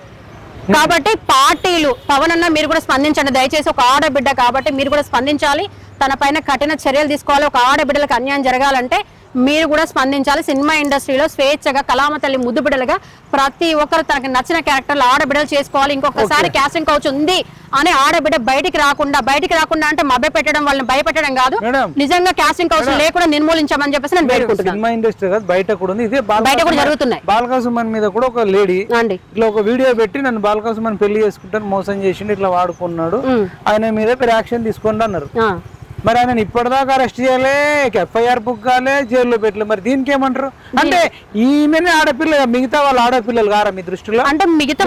కాబట్టి పార్టీలు పవన్ అన్న మీరు కూడా స్పందించండి. దయచేసి ఒక ఆడబిడ్డ కాబట్టి మీరు కూడా స్పందించాలి. తన పైన కఠిన చర్యలు తీసుకోవాలి. ఒక ఆడబిడ్డలకు అన్యాయం జరగాలంటే మీరు కూడా స్పందించాలి. సినిమా ఇండస్ట్రీలో స్వేచ్ఛగా కళామ తల్లి ముద్దు బిడ్డలుగా ప్రతి ఒక్కరు తనకి నచ్చిన క్యారెక్టర్లు ఆడబిడ్డలు చేసుకోవాలి. ఇంకొకసారి క్యాస్టింగ్ కౌచ్ ఉంది అని ఆడబిడ్డ బయటికి రాకుండా బయటికి రాకుండా అంటే మభ్య పెట్టడం వాళ్ళని భయపెట్టడం కాదు. నిజంగా క్యాస్టింగ్ కౌచ్ లేకుండా నిర్మూలించమని చెప్పేసి నేను సినిమా ఇండస్ట్రీ కాదు బయట కూడా ఉంది. ఇదే బయట కూడా జరుగుతున్నాయి. బాలకా సుమన్ మీద కూడా ఒక లేడీ అండి. ఇట్లా ఒక వీడియో పెట్టి నన్ను బాలకా సుమన్ పెళ్ళి చేసుకుంటాను మోసం చేసిండు ఇట్లా వాడుకున్నాడు. ఆయన మీద యాక్షన్ తీసుకోండి అన్నారు. మరి ఆయన ఇప్పటిదాకా అరెస్ట్ చేయాలి ఎఫ్ఐఆర్ బుక్ కాలే జైల్లో పెట్టలే. మరి దీనికి ఏమంటారు అంటే ఈమెనే ఆడపిల్ల మిగతా వాళ్ళ ఆడపిల్లలు కారా మీ దృష్టిలో? అంటే మిగతా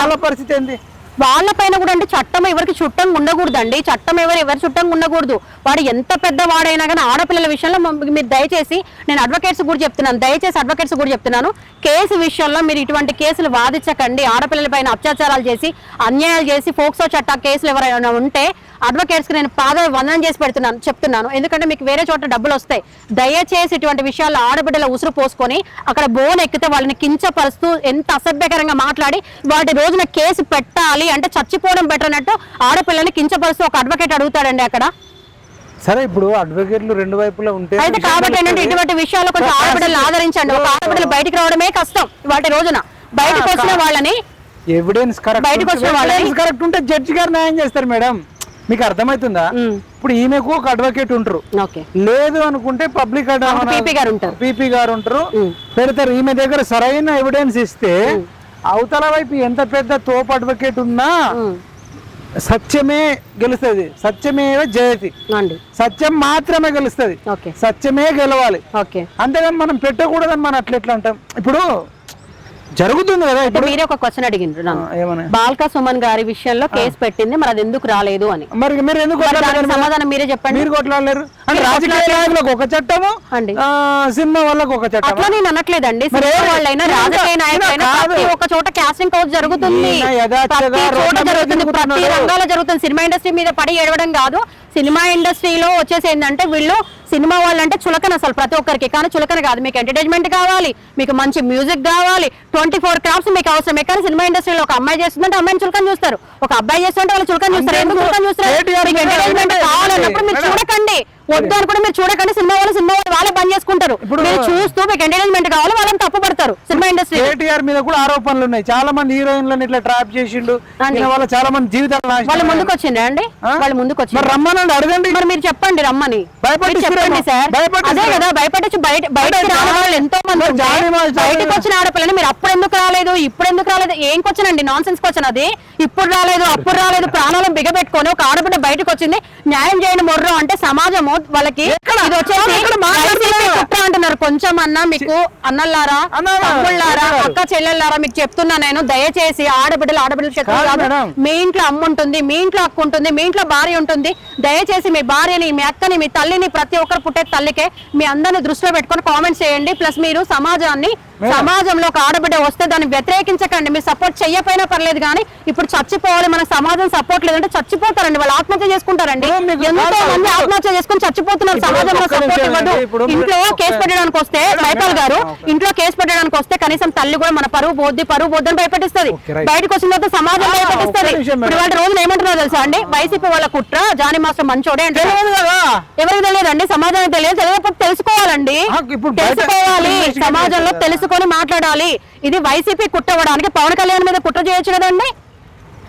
వాళ్ళ పరిస్థితి ఏంది? వాళ్ళ పైన కూడా అంటే చట్టం ఎవరికి చుట్టంగా ఉండకూడదండి. చట్టం ఎవరు ఎవరి చుట్టంగా ఉండకూడదు. వాడు ఎంత పెద్ద వాడైనా కానీ ఆడపిల్లల విషయంలో మీరు దయచేసి నేను అడ్వకేట్స్ కూడా చెప్తున్నాను. దయచేసి అడ్వకేట్స్ కూడా చెప్తున్నాను. కేసు విషయంలో మీరు ఇటువంటి కేసులు వాదించకండి. ఆడపిల్లల పైన అత్యాచారాలు చేసి అన్యాయాలు చేసి ఫోక్సో చట్ట కేసులు ఎవరైనా ఉంటే అడ్వకేట్స్కి నేను పాద వందనం చేసి పెడుతున్నాను చెప్తున్నాను. ఎందుకంటే మీకు వేరే చోట డబ్బులు వస్తాయి. దయచేసి ఇటువంటి విషయాల్లో ఆడబిడ్డల ఉసురు పోసుకొని అక్కడ బోన్ ఎక్కితే వాళ్ళని కించపరుస్తూ ఎంత అసభ్యకరంగా మాట్లాడి వాటి రోజున కేసు పెట్టాలి అంటే చచ్చిపోవడం బెటర్ అన్నట్టు ఆడపిల్లని కించపరుస్తూ ఒక అడ్వకేట్ అడుగుతాడండి అక్కడ. సరే ఇప్పుడు అడ్వకేట్లు రెండు వైపులా ఉంటే అయితే కాబట్టి ఏంటంటే ఇటువంటి విషయాల్లో కొంచెం ఆడబిడ్డలు ఆదరించండి. ఒక ఆడబిడ్డలు బయటికి రావడమే కష్టం వాటి రోజున. బయటకు వచ్చిన వాళ్ళని ఎవిడెన్స్ కరెక్ట్ బయటకు వచ్చిన వాళ్ళని- కరెక్ట్ ఉంటే జడ్జి గారు న్యాయం చేస్తారు మేడం. మీకు అర్థమవుతుందా ఇప్పుడు ఈమెకు ఒక అడ్వకేట్ ఉంటారు. లేదు అనుకుంటే పబ్లిక్ పీపీ గారు ఉంటారు. పీపీ గారు ఉంటారు. పెడతారు. ఈమె దగ్గర సరైన ఎవిడెన్స్ ఇస్తే అవతల వైపు ఎంత పెద్ద తోపు అడ్వకేట్ ఉన్నా సత్యమే గెలుస్తుంది. సత్యమేవ జయతి. అండి. సత్యం మాత్రమే గెలుస్తుంది. ఓకే. సత్యమే గెలవాలి. ఓకే. అంతేగాని మనం పెట్టకూడదని మనం అట్లా ఎట్లా అంటాం? ఇప్పుడు జరుగుతుంది కదా ఇప్పుడు? మీరే ఒక క్వశ్చన్ అడిగిండ్రు నన్ను. బాల్కా సుమన్ గారి విషయంలో కేసు పెట్టింది మరి అది ఎందుకు రాలేదు అని. మరి మీరు ఎందుకు? సమాధానం మీరే చెప్పండి. మీరు కొట్లాడలేరు? అంటే రాజకీయ నాయకులకు ఒక చట్టము అండి. సినిమా వాళ్ళకు ఒక చట్టం అట్లా నేను అనట్లేదండి. సినిమా వాళ్ళైనా రాజకీయ నాయకులైనా ఒక్క చోట క్యాస్టింగ్ కౌచ్ జరుగుతుంది. జరుగుతుంది. ప్రతి. రంగాల్లో జరుగుతుంది. సినిమా ఇండస్ట్రీ మీద పడి ఏడవడం కాదు. సినిమా ఇండస్ట్రీలో వచ్చేసి ఏంటంటే వీళ్ళు సినిమా వాళ్ళంటే చులకన అసలు ప్రతి ఒక్కరికి. కానీ చులకన కాదు మీకు ఎంటర్టైన్మెంట్ కావాలి మీకు మంచి మ్యూజిక్ కావాలి ట్వంటీ ఫోర్ క్రాఫ్ట్స్ మీకు అవసరమే. కానీ సినిమా ఇండస్ట్రీలో ఒక అమ్మాయి చేస్తుందంటే అమ్మాయిని చులకన చూస్తారు. ఒక అబ్బాయి చేస్తుంటే వాళ్ళు చులకన చూస్తారు. ఎందుకు చులకన చూస్తారు? కేటీఆర్ మీకు మీద ఎంటర్టైన్మెంట్ వినండి. కావాలన్నప్పుడు మీరు. చూడకండి. వద్దు అనుకుంటే మీరు చూడకండి. సినిమా వాళ్ళు సినిమా వాళ్ళు వాళ్ళే బంద్ చేసుకుంటారు. ఇప్పుడు- మీరు చూస్తూ మీకు ఎంటర్టైన్మెంట్ కావాలి వాళ్ళని తప్పుపడతారు సినిమా ఇండస్ట్రీ కేటీఆర్ మీద కూడా ఆరోపణలు ఉన్నాయి. చాలా మంది హీరోయిన్లను ఇట్లా ట్రాప్ చేసిండు. వల్ల చాలా మంది జీవితాలు వాళ్ళు. ముందుకు వచ్చిండ్రా అండి? వాళ్ళు ముందుకు వచ్చి రమ్మనండి అడగండి. మరి మీరు చెప్పండి రమ్మని. చెప్పండి సార్. అదే. కదా భయపడచ్చు బయట బయటకి రాని వాళ్ళు ఎంతో మంది బయటకు వచ్చిన ఆడపిల్లని మీరు అప్పుడు ఎందుకు రాలేదు ఇప్పుడు ఎందుకు రాలేదు ఏం క్వశ్చన్ అండి నాన్ సెన్స్ క్వశ్చన్ అది ఇప్పుడు రాలేదు అప్పుడు రాలేదు ప్రాణాలను బిగబెట్టుకొని ఒక ఆడబిడ్డ బయటకు వచ్చింది న్యాయం చేయండి మొర్రో అంటే సమాజము వాళ్ళకి. ఇది వచ్చేసి అంటున్నారు. కొంచెం అన్నా మీకు అన్నల్లారా? తమ్ముళ్ళారా చెప్పారు. అక్క చెల్లెళ్ళారా మీకు చెప్తున్నా నేను. దయచేసి ఆడబిడ్డలు ఆడబిడ్డలు మేడం. మీ ఇంట్లో అమ్మ ఉంటుంది మీ ఇంట్లో అక్క ఉంటుంది మీ ఇంట్లో భార్య ఉంటుంది. దయచేసి మీ భార్యని మీ అక్కని మీ తల్లిని ప్రతి ఒక్కరు పుట్టే తల్లికే మీ అందరిని దృష్టిలో పెట్టుకొని కామెంట్స్ చేయండి. ప్లస్ మీరు సమాజాన్ని సమాజంలో ఒక ఆడబిడ్డ వస్తే దాన్ని వ్యతిరేకించకండి. మీరు సపోర్ట్ చెయ్యపోయినా పర్లేదు కానీ ఇప్పుడు చచ్చిపోవాలి. మన సమాజం సపోర్ట్ లేదంటే చచ్చిపోతారండి. వాళ్ళు ఆత్మహత్య చేసుకుంటారండి. ఎంతో మంది ఆత్మహత్య చేసుకుని చచ్చిపోతున్నారు. సమాజంలో సపోర్ట్ ఇవ్వదు. ఇంట్లో కేసు పెట్టడానికి వస్తే ప్రిన్సిపల్ గారు ఇంట్లో కేసు పెట్టడానికి వస్తే కనీసం తల్లి కూడా మన పరువు పోద్ది పరువు పోద్దని భయపెట్టిస్తుంది. బయటకు వచ్చిన తర్వాత సమాజం భయపెట్టిస్తుంది. ఇప్పుడు వాళ్ళ రోజున ఏమంటున్నారో తెలుసా అండి? వైసీపీ వాళ్ళ కుట్ర జానీ మాస్టర్ మంచోడే అంటే ఎవరికి తెలియదండి సమాజానికి తెలియదు. తెలియకపోతే తెలుసుకోవాలండి. తెలుసుకోవాలి. సమాజంలో చేస్తారు తెలుసుకొని మాట్లాడాలి. ఇది వైసీపీ కుట్టవడానికి పవన్ కళ్యాణ్ మీద కుట్ర చేయొచ్చు కదండి?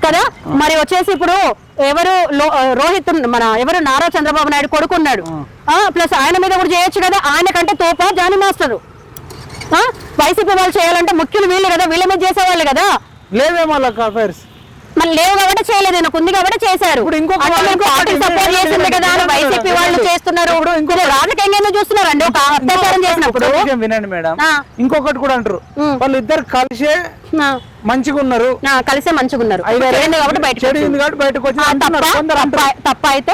కదా? మరి వచ్చేసి ఇప్పుడు ఎవరు రోహిత్ మన ఎవరు? నారా చంద్రబాబు నాయుడు కొడుకున్నాడు. ప్లస్ ఆయన మీద కూడా చేయొచ్చు కదా? ఆయన కంటే తోప జానీ మాస్టరు. ఆ? వైసీపీ వాళ్ళు చేయాలంటే ముఖ్యులు వీళ్ళు కదా? వీళ్ళ మీద చేసేవాళ్ళు కదా? లేవేమో వాళ్ళకి మళ్ళీ లేవు కాబట్టి చేయలేదు నాకు ఉంది కాబట్టి చేశారు. సపోర్ట్ చేసింది కదా వైసీపీ వాళ్ళు చేస్తున్నారు. ఇది రాజకీయంగా ఎందుకు చూస్తున్నారండి ఒక అత్యాచారం చేసినప్పుడు వినండి మేడం. ఇంకొకటి కూడా అంటారు. వాళ్ళు ఇద్దరు కలిసే మంచిగా ఉన్నారు. కలిసే మంచిగా ఉన్నారు. చెడింది కాబట్టి బయటకు తప్ప అయితే.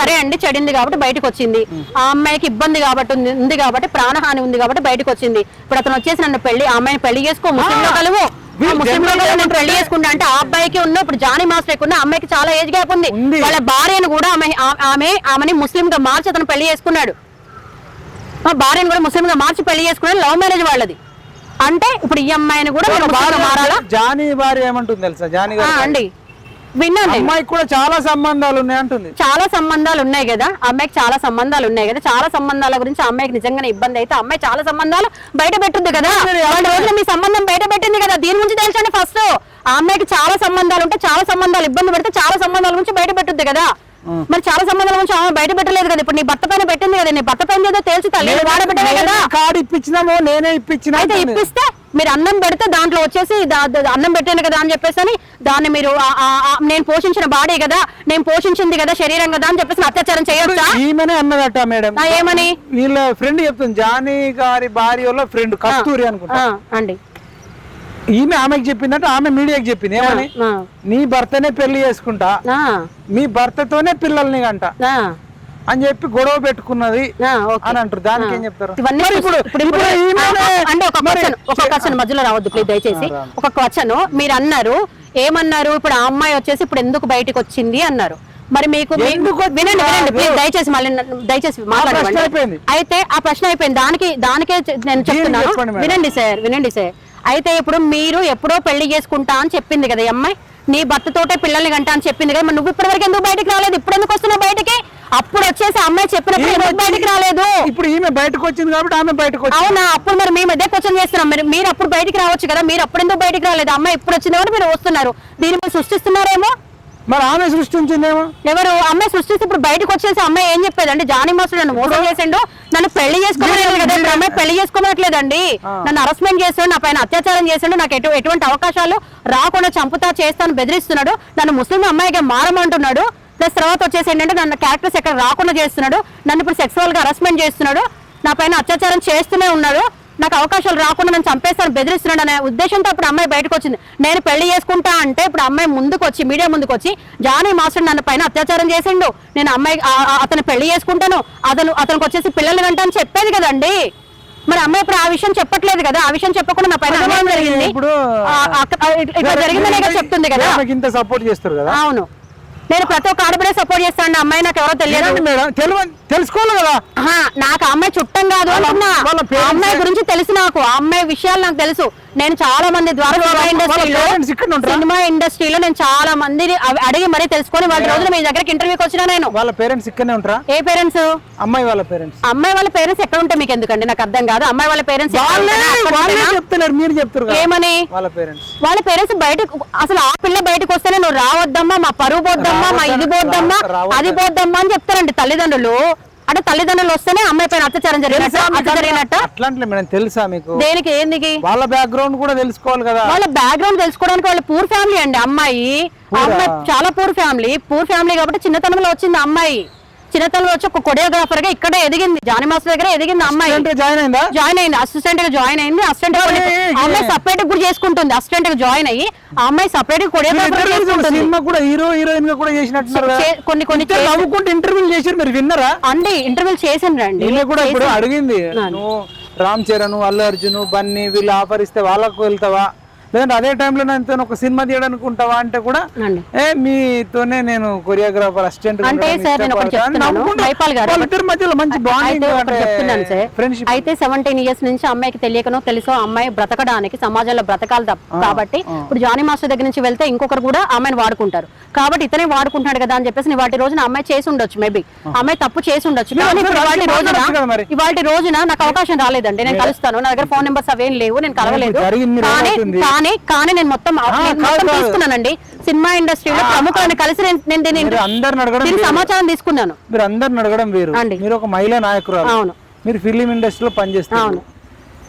సరే అండి చెడింది కాబట్టి బయటకు వచ్చింది. ఆ అమ్మాయికి ఇబ్బంది కాబట్టి ఉంది ఉంది కాబట్టి ప్రాణహాని ఉంది కాబట్టి బయటకు వచ్చింది. ఇప్పుడు అతను వచ్చేసి నన్ను పెళ్ళి ఆ అమ్మాయిని పెళ్ళి చేసుకో ముస్లింలో కలువు. ఆ వీళ్ళు ముస్లింలో generally కలువు నేను ఏమంటారు పెళ్ళి చేసుకుంటా అంటే ఆ అబ్బాయికి ఉన్న ఇప్పుడు జానీ మాస్టర్ ఉన్న అమ్మాయికి చాలా ఏజ్ గ్యాప్ ఉంది. వాళ్ళ భార్యను కూడా ఆమె ఆమె ఆమెని ముస్లిం గా మార్చి అతను పెళ్ళి చేసుకున్నాడు. ఆ భార్యను కూడా ముస్లిం గా మార్చి పెళ్ళి చేసుకున్నాడు లవ్ మ్యారేజ్ వాళ్ళది. అంటే ఇప్పుడు ఈ అమ్మాయిని కూడా జానీ భార్య ఏమంటుంది తెలుసా? జానీ అండి. అమ్మాయికి కూడా చాలా సంబంధాలు ఉన్నాయి అంటుంది. చాలా సంబంధాలు ఉన్నాయి కదా? అమ్మాయికి చాలా సంబంధాలు ఉన్నాయి కదా? చాలా సంబంధాల గురించి అమ్మాయికి నిజంగానే ఇబ్బంది అయితే అమ్మాయి చాలా సంబంధాలు బయట పెట్టుద్ది కదా? రోజున మీ సంబంధం బయట పెట్టింది కదా? దీని గురించి తెలుసండి ఫస్ట్ ఆ అమ్మాయికి చాలా సంబంధాలు ఉంటే చాలా సంబంధాలు ఇబ్బంది పెడితే చాలా సంబంధాల గురించి బయట పెట్టుద్ది కదా? మరి చాలా సంబంధాల గురించి ఆమె బయట పెట్టలేదు కదా. ఇప్పుడు నీ భర్త పైన పెట్టింది కదా. నీ భర్త పైన ఏదో తేల్చి తల్లి వాడ పెట్టలే కదా. కార్డు ఇప్పించినామో నేనే ఇప్పించినా అయితే. ఇప్పిస్తే మీరు అన్నం పెడితే దాంట్లో వచ్చేసి అన్నం పెట్టాను కదా అని చెప్పేసి అని దాన్ని మీరు నేను పోషించిన బాడీ కదా నేను పోషించింది కదా శరీరం కదా అని చెప్పేసి అత్యాచారం చేయొచ్చా? ఈమెనే అన్నదట మేడం. ఏమని? వీళ్ళ ఫ్రెండ్ చెప్తుంది జానీ గారి భార్య ఫ్రెండ్ కస్తూరి అనుకుంటా. అండి. ఈమె ఆమెకి చెప్పిందంటే ఆమె మీడియాకి చెప్పింది. ఏమని? నీ భర్తనే పెళ్ళి చేసుకుంటా. ఆ, మీ భర్తతోనే పిల్లల్ని గంట ఆ, అని చెప్పి గొడవ పెట్టుకున్నది. అని అంటారు. దానికి ఏం చెప్తారు? అంటే ఒక క్వశ్చన్ ఒక క్వశ్చన్ మధ్యలో రావద్దు ప్లీజ్ దయచేసి. ఒక క్వశ్చన్ మీరు అన్నారు ఏమన్నారు? ఇప్పుడు ఆ అమ్మాయి వచ్చేసి ఇప్పుడు ఎందుకు బయటకు వచ్చింది అన్నారు. మరి మీకు వినండి వినండి. ప్లీజ్ దయచేసి మళ్ళీ దయచేసి మాట్లాడండి. అయితే ఆ ప్రశ్న అయిపోయింది. దానికి దానికే నేను చెప్తున్నాను. వినండి సార్ వినండి సార్. అయితే ఇప్పుడు మీరు ఎప్పుడో పెళ్ళి చేసుకుంటా అని చెప్పింది కదా అమ్మాయి. నీ భర్తతోటే పిల్లల్ని గంట అని చెప్పింది కదా. మరి నువ్వు ఇప్పటివరకు ఎందుకు బయటకు రాలేదు? ఇప్పుడు ఎందుకు వస్తున్నావు బయటికి? అప్పుడు వచ్చేసి అమ్మాయి చెప్పినప్పుడు బయటికి రాలేదు? ఇప్పుడు ఈమె బయటకు వచ్చింది కాబట్టి ఆమె బయటకు అవునా? అప్పుడు మరి మేము అదే క్వశ్చన్ చేస్తున్నాం. మీరు మీరు అప్పుడు బయటికి రావచ్చు కదా. మీరు అప్పుడు ఎందుకు బయటికి రాలేదు? అమ్మాయి ఇప్పుడు వచ్చింది కాబట్టి మీరు వస్తున్నారు. దీన్ని మీరు సృష్టిస్తున్నారేమో? మరి ఆమె సృష్టించిందేమో? ఎవరు? అమ్మాయి సృష్టిస్తే ఇప్పుడు బయటకు వచ్చేసి అమ్మాయి ఏం చెప్పేది? అంటే జానీ మాస్టర్ నన్ను మోసం చేసిండు. నన్ను పెళ్ళి కదా. ఇప్పుడు అమ్మాయి పెళ్ళి చేసుకోమట్లేదండి నన్ను అరెస్ట్మెంట్ చేస్తాడు నా పైన అత్యాచారం చేస్తాడు నాకు ఎటు ఎటువంటి అవకాశాలు రాకుండా చంపుతా చేస్తాను బెదిరిస్తున్నాడు. నన్ను ముస్లిం అమ్మాయిగా మారమంటున్నాడు. ప్లస్ తర్వాత వచ్చేసి ఏంటంటే నన్ను క్యారెక్టర్స్ ఎక్కడ రాకుండా చేస్తున్నాడు. నన్ను ఇప్పుడు సెక్సువల్గా హరాస్మెంట్ చేస్తున్నాడు. నా పైన అత్యాచారం చేస్తూనే ఉన్నాడు. నాకు అవకాశాలు రాకుండా నన్ను చంపేస్తాను బెదిరిస్తున్నాడు అనే ఉద్దేశంతో ఇప్పుడు అమ్మాయి బయటకు వచ్చింది. నేను పెళ్ళి చేసుకుంటా అంటే ఇప్పుడు అమ్మాయి ముందుకు వచ్చి మీడియా ముందుకు వచ్చి జానీ మాస్టర్ నన్ను పైన అత్యాచారం చేసిండు. నేను అమ్మాయి అతను పెళ్ళి చేసుకుంటాను. అతను అతనికి వచ్చేసి పిల్లలు వెంటనే చెప్పేది కదండి. మరి అమ్మాయి ఇప్పుడు ఆ విషయం చెప్పట్లేదు కదా. ఆ విషయం చెప్పకుండా నా పైన జరిగింది. ఇప్పుడు ఇట్లా జరిగిందనే చెప్తుంది కదా. ఇంత సపోర్ట్ చేస్తారు కదా. అవును. నేను ప్రతి ఒక్క ఆడబిడే సపోర్ట్ చేస్తాను. అమ్మాయి నాకు ఎవరో తెలియదు. మేడం? తెలుసుకోవాలి కదా? నాకు అమ్మాయి చుట్టం కాదు అమ్మాయి గురించి తెలుసు నాకు. అమ్మాయి విషయాలు నాకు తెలుసు. నేను చాలా మంది ద్వారా సినిమా ఇండస్ట్రీలో? సినిమా ఇండస్ట్రీలో నేను చాలా అవి అడిగి మరీ తెలుసుకొని వాళ్ళ రోజున మీ దగ్గరికి ఇంటర్వ్యూకి వచ్చినా నేను. వాళ్ళ పేరెంట్స్ ఇక్కడనే ఉంటారా? ఏ పేరెంట్స్? అమ్మాయి వాళ్ళ పేరెంట్స్. అమ్మాయి వాళ్ళ పేరెంట్స్ ఎక్కడ ఉంటే మీకు ఎందుకండి? నాకు అర్థం కాదు. అమ్మాయి వాళ్ళ పేరెంట్స్ చెప్తున్నారు మీరు చెప్తారు కదా. ఏమని? వాళ్ళ పేరెంట్స్. వాళ్ళ పేరెంట్స్ బయటకు అసలు ఆ పిల్ల బయటకు వస్తేనే నువ్వు రావద్దమ్మా మా పరువు పోద్దమ్మా మా ఇది పోద్దమ్మా అది పోద్దమ్మా అని చెప్తారండి తల్లిదండ్రులు. అంటే తల్లిదండ్రులు వస్తేనే అమ్మాయి పైన అత్యాచారం జరిగినట్టు అత్యాచారం జరిగినట్ట? అట్లాంటి మేడం తెలుసా మీకు? దేనికి ఏందికి? వాళ్ళ బ్యాక్గ్రౌండ్ కూడా తెలుసుకోవాలి కదా. వాళ్ళ బ్యాక్గ్రౌండ్ తెలుసుకోవడానికి వాళ్ళ పూర్ ఫ్యామిలీ అండి అమ్మాయి. అమ్మాయి చాలా పూర్ ఫ్యామిలీ పూర్ ఫ్యామిలీ కాబట్టి చిన్నతనంలో వచ్చింది అమ్మాయి. చిన్నతనంలో వచ్చి ఒక కొరియోగ్రాఫర్గా ఇక్కడే ఎదిగింది. జానీ మాస్టర్ దగ్గర ఎదిగింది అమ్మాయి. జాయిన్ అయిందా? జాయిన్ అయింది. అసిస్టెంట్గా జాయిన్ అయింది. అసిస్టెంట్ అమ్మాయి సపరేట్ కూడా చేసుకుంటుంది. అసిస్టెంట్గా జాయిన్ అయ్యి ఆ అమ్మాయి సపరేట్ కొరియోగ్రాఫర్ చేసుకుంటుంది. సినిమా కూడా హీరో హీరోయిన్గా కూడా చేసినట్టున్నారు కదా. చే- కొన్ని కొన్ని నవ్వుకుంటూ ఇంటర్వ్యూలు చేశారు మీరు విన్నరా? అండి ఇంటర్వ్యూ చేసిండ్రు అండి కూడా ఇప్పుడు అడిగింది రామ్ చరణ్ అల్లు అర్జున్ బన్నీ వీళ్ళు ఆఫర్ ఇస్తే వాళ్ళకు వెళ్తావా? లేదంటే అదే టైంలో నేను ఒక సినిమా తీయడానికి ఉంటావా అంటే కూడా ఏ మీతోనే నేను కొరియోగ్రాఫర్ అసిస్టెంట్ అంటే సార్ నేను ఒకటి చెప్తున్నాను. మైపాల్ గారు వాళ్ళిద్దరి మధ్యలో మంచి అయితే బాండింగ్ చెప్తున్నాను సార్. ఫ్రెండ్షిప్ అయితే సెవెంటీన్ ఇయర్స్ నుంచి అమ్మాయికి తెలియకనో తెలుసో అమ్మాయి బ్రతకడానికి సమాజంలో బ్రతకాలి కాబట్టి ఇప్పుడు జానీ మాస్టర్ దగ్గర నుంచి వెళ్తే ఇంకొకరు కూడా అమ్మాయిని వాడుకుంటారు. కాబట్టి ఇతనే వాడుకుంటాడు కదా అని చెప్పేసి వాటి రోజున అమ్మాయి చేసి ఉండొచ్చు మేబీ. అమ్మాయి తప్పు చేసి ఉండొచ్చు. ఇవాళ మరి. రోజున ఇవాళ రోజున నాకు అవకాశం రాలేదండి. నేను కలుస్తాను. నా దగ్గర ఫోన్ నెంబర్స్ అవేం లేవు. నేను కలవలేదు. కానీ? కానీ కానీ నేను మొత్తం కాదు. తీసుకున్నానండి. సినిమా ఇండస్ట్రీలో ప్రముఖులను కలిసి నేను. సమాచారం తీసుకున్నాను. మీరు అందరిని అడగడం వేరు. అండి. మీరు ఒక మహిళా నాయకురాలు. అవును. మీరు ఫిలిం ఇండస్ట్రీలో పనిచేస్తారు అవును.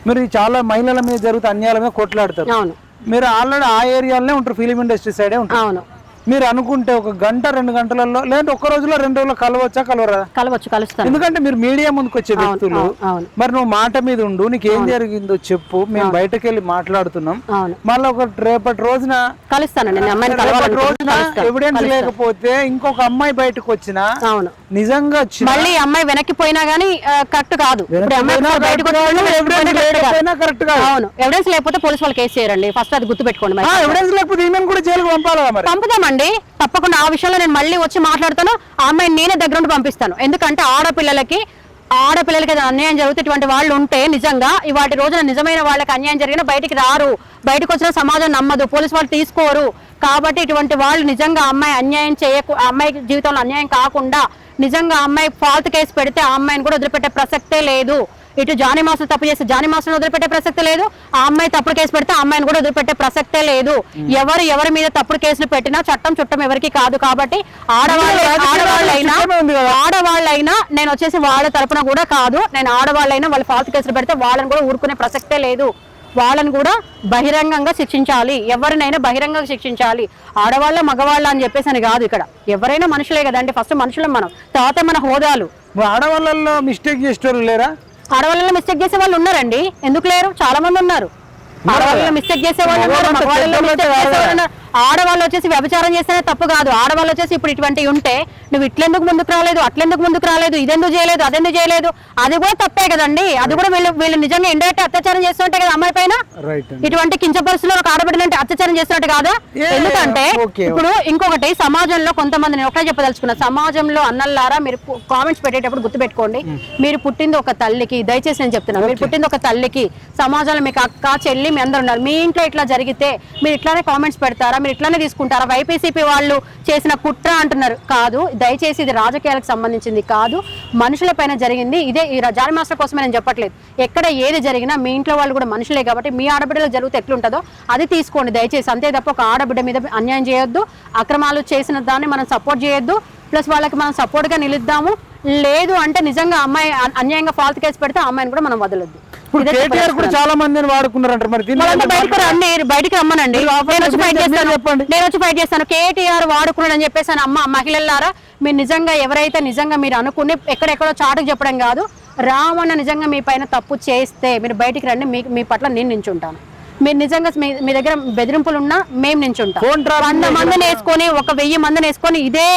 మీరు చాలా మహిళల మీద జరుగుతున్న అన్యాయాల మీద కొట్లాడతారు. అవును. మీరు ఆల్రెడీ ఆ ఏరియాలోనే ఉంటారు ఫిలిం ఇండస్ట్రీ సైడే ఉంటారు. అవును. మీరు అనుకుంటే ఒక గంట రెండు గంటలలో లేదంటే ఒక్క రోజులో రెండు రోజుల్లో కలవచ్చా కలవరా? కలవచ్చు కలుస్తాను. ఎందుకంటే మీరు మీడియా ముందుకు వచ్చే వ్యక్తులు. మరి నువ్వు మాట మీద ఉండు నీకు ఏం జరిగిందో చెప్పు మేము బయటకు వెళ్ళి మాట్లాడుతున్నాం. మళ్ళీ ఒక రేపటి రోజున కలుస్తాను. రోజున. ఎవిడెన్స్ లేకపోతే ఇంకొక అమ్మాయి బయటకు వచ్చినా అవును. నిజంగా మళ్ళీ అమ్మాయి వెనక్కి పోయినా గానీ కరెక్ట్ కాదు. కరెక్ట్ కాదు అవును ఎవిడెన్స్ లేకపోతే పోలీసు వాళ్ళు కేసు చేయరండి. ఫస్ట్ అది గుర్తు పెట్టుకోండి. ఎవిడెన్స్ లేకపోతే ఈమెను కూడా జైలుకు పంపాలి మరి? పంపుదామండి తప్పకుండా ఆ విషయంలో నేను మళ్ళీ వచ్చి మాట్లాడతాను. ఆ అమ్మాయిని నేనే దగ్గర ఉండి పంపిస్తాను. ఎందుకంటే ఆడపిల్లలకి ఆడపిల్లలకి అన్యాయం జరిగితే ఇటువంటి వాళ్ళు ఉంటే నిజంగా ఇవాటి రోజున నిజమైన వాళ్ళకి అన్యాయం జరిగినా బయటికి రారు. బయటకు వచ్చిన సమాజం నమ్మదు. పోలీసు వాళ్ళు తీసుకోరు. కాబట్టి ఇటువంటి వాళ్ళు నిజంగా అమ్మాయి అన్యాయం చేయకు అమ్మాయి జీవితంలో అన్యాయం కాకుండా నిజంగా అమ్మాయి ఫాల్ట్ కేసు పెడితే ఆ అమ్మాయిని కూడా వదిలిపెట్టే ప్రసక్తే లేదు. ఇటు జానీ మాస్టర్ తప్పు చేస్తే జానీ మాస్టర్ వదిలిపెట్టే ప్రసక్తే లేదు. ఆ అమ్మాయి తప్పుడు కేసు పెడితే ఆ అమ్మాయిని కూడా వదిలిపెట్టే ప్రసక్తే లేదు. ఎవరు ఎవరి మీద తప్పుడు కేసులు పెట్టినా చట్టం చుట్టం ఎవరికి కాదు కాబట్టి ఆడవాళ్ళ ఆడవాళ్ళైనా. ఆడవాళ్ళైనా నేను వచ్చేసి వాళ్ళ తరపున కూడా కాదు. నేను ఆడవాళ్ళైనా వాళ్ళు ఫాల్తు కేసులు పెడితే వాళ్ళని కూడా ఊరుకునే ప్రసక్తే లేదు. వాళ్ళని కూడా బహిరంగంగా శిక్షించాలి. ఎవరినైనా బహిరంగంగా శిక్షించాలి. ఆడవాళ్ళ మగవాళ్ళ అని చెప్పేసి అని కాదు ఇక్కడ. ఎవరైనా మనుషులే కదండి. ఫస్ట్ మనుషులం మనం. తర్వాత మన హోదాలు. ఆడవాళ్ళల్లో మిస్టేక్ చేసేవాళ్ళు లేరా? ఆడవాళ్ళలో మిస్టేక్ చేసే వాళ్ళు ఉన్నారండి. ఎందుకు లేరు? చాలా మంది ఉన్నారు. ఆడవాళ్ళలో మిస్టేక్ చేసే వాళ్ళు ఉన్నారు. మగవాళ్ళంతా మగవాళ్ళలో చెడ్డోళ్ళు మిస్టేక్ అయితే చేసే కాదు వాళ్ళు ఉన్నారు. ఆడవాళ్ళు వచ్చేసి వ్యభిచారం చేస్తేనే తప్పు కాదు. ఆడవాళ్ళు వచ్చేసి ఇప్పుడు ఇటువంటివి ఉంటే నువ్వు ఇట్లెందుకు ముందుకు రాలేదు అట్లెందుకు ముందుకు రాలేదు ఇదెందుకు చేయలేదు అదెందుకు చేయలేదు అది కూడా తప్పే కదండి. అది కూడా వీళ్ళు వీళ్ళు నిజంగా ఇండైరెక్ట్ అత్యాచారం చేస్తుంటే కదా అమ్మాయి పైన? ఇటువంటి కించపరుస్తులో ఒక ఆడబిడ్డలంటే అత్యాచారం చేస్తున్నట్టు కాదా? ఎందుకంటే ఇప్పుడు ఇంకొకటి సమాజంలో కొంతమంది నేను ఒకటే చెప్పదలుచుకున్నా. సమాజంలో అన్నల్లారా మీరు కామెంట్స్ పెట్టేటప్పుడు గుర్తుపెట్టుకోండి. మీరు పుట్టింది ఒక తల్లికి దయచేసి నేను చెప్తున్నాను మీరు పుట్టింది ఒక తల్లికి సమాజంలో మీకు అక్క చెల్లి మీ అందరు ఉన్నారు. మీ ఇంట్లో ఇట్లా జరిగితే మీరు ఇట్లానే కామెంట్స్ పెడతారా? మీరు ఇట్లానే తీసుకుంటారా? వైపీసీపీ వాళ్ళు చేసిన కుట్ర అంటున్నారు. కాదు దయచేసి ఇది రాజకీయాలకు సంబంధించింది కాదు. మనుషుల పైన జరిగింది. ఇదే ఈ రా- మాస్టర్ కోసమే నేను చెప్పట్లేదు. ఎక్కడ ఏది జరిగినా మీ ఇంట్లో వాళ్ళు కూడా మనుషులే కాబట్టి మీ ఆడబిడ్డలకు జరిగితే ఎట్లుంటుందో అది తీసుకోండి. దయచేసి అంతే తప్ప ఒక ఆడబిడ్డ మీద అన్యాయం చేయొద్దు. అక్రమాలు చేసిన దాన్ని మనం సపోర్ట్ చేయొద్దు. ప్లస్ వాళ్ళకి మనం support గా నిలుద్దాము. లేదు అంటే నిజంగా అమ్మాయి అన్- అన్యాయంగా ఫాల్త్ కేసు పెడితే అమ్మాయిని కూడా మనం వదలొద్దు. కూడా చాలా మందిని వాడుకున్నారంట మరి. దీన్ని వాళ్ళంతా బయటకు రండి బయటికి రమ్మనండి. నేను వచ్చి ఫైట్ చేసి చేస్తాను. చెప్పండి. నేను వచ్చి ఫైట్ చేస్తాను. కేటీఆర్ వాడుకున్నాడు అని చెప్పేసి అని అమ్మ మహిళలారా మీరు నిజంగా ఎవరైతే నిజంగా మీరు అనుకుని ఎక్కడెక్కడో చాటుకు చెప్పడం కాదు రామన్న నిజంగా మీ పైన తప్పు చేస్తే మీరు బయటికి రండి మీ మీ పట్ల నేను నించుంటాను. మీరు నిజంగా మీ దగ్గర బెదిరింపులు ఉన్నా మేము నించుంటాం. వంద మందిని వేసుకొని ఒక వెయ్యి మందిని వేసుకొని ఇదే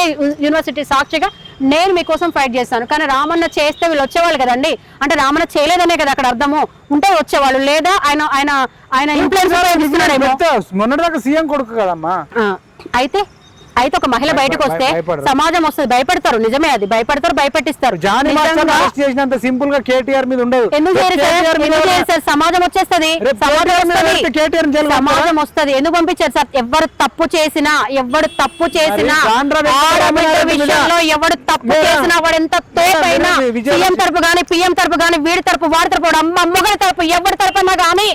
యూనివర్సిటీ సాక్షిగా నేను మీకోసం ఫైట్ చేస్తాను. కానీ రామన్న చేస్తే వీళ్ళు వచ్చేవాళ్ళు కదండి. అంటే రామన్న చేయలేదనే కదా అక్కడ అర్థము. ఉంటే వచ్చేవాళ్ళు. లేదా ఆయన ఆయన ఆయన మొన్నటిదాకా సీఎం కొడుకు కదమ్మా. అయితే అయితే ఒక మహిళ బయటకు వస్తే. సమాజం వస్తుంది. భయపడతారు. నిజమే అది. భయపడతారు భయపెట్టిస్తారు. చేసినంత సింపుల్గా కేటీఆర్ మీద ఉండదు. ఎందుకు సార్? సమాజం వచ్చేస్తది. సమాజం వస్తది. ఎందుకు పంపించారు సార్? ఎవరు తప్పు చేసినా ఎవరు తప్పు చేసినా విషయంలో ఎవడు తప్పు? చేసినా వాడు ఎంత తోపైనా సీఎం తరపు గాని పిఎం తరపు గాని వీడి తరపు వాడి తరపు అమ్మ అమ్మగారి తరపు ఎవరి తరపునా గాని